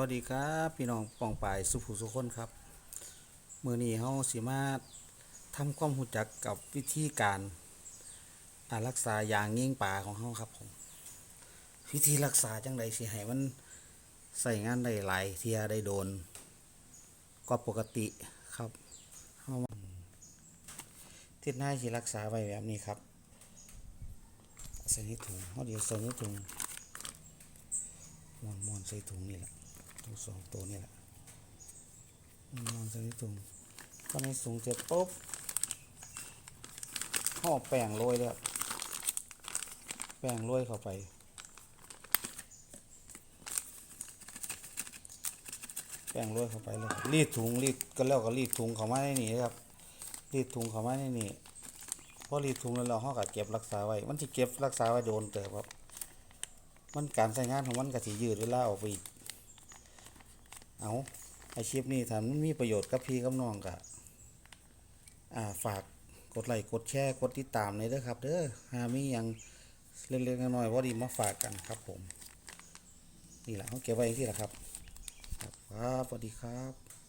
วัสดีครับพี่น้องปองปายสุภูสุคนครับมือนี้เฮาสิมาทำความรู้จักกับวิธีการรักษายางยิงปลาของเฮาครับผมวิธีรักษาจังไดสิให้มันใส่งานได้หลายเทียได้โดนกว่าปกติครับเฮาทิศหน้าสิรักษาไว้แบบนี้ครับใส่ในถุงเฮาเดี๋ยวใส่ในถุงมอนมอนใส่ถุงนี่แหละ ทั้งสองตัวนี่แหละมอนมอนใส่ในถุงพอในถุงเสร็จปุ๊บห่อแป้งโรยเลยครับแป้งโรยเข้าไปแป้งโรยเข้าไปเลยรีดถุงรีดก็แล้วก็รีดถุงเข้ามาในนี่ครับรีดถุงเข้ามาในนี่พอรีดถุงแล้วเราเขาก็เก็บรักษาไว้ มันจะเก็บรักษาไว้โดนเติบครับ มันการใช้งานของมันก็สิยืดเวลาออกไปอีก เอาอาชีพนี้ถ้ามันมีประโยชน์กับพี่กับน้องก็อ่าฝากกดไลค์กดแชร์กดติดตามเลยเด้อครับเด้อหามียังเล็กๆน้อยๆว่าดีมาฝากกันครับผม นี่แหละเขาเก็บไว้ที่แหละครับ ครับสวัสดีครับ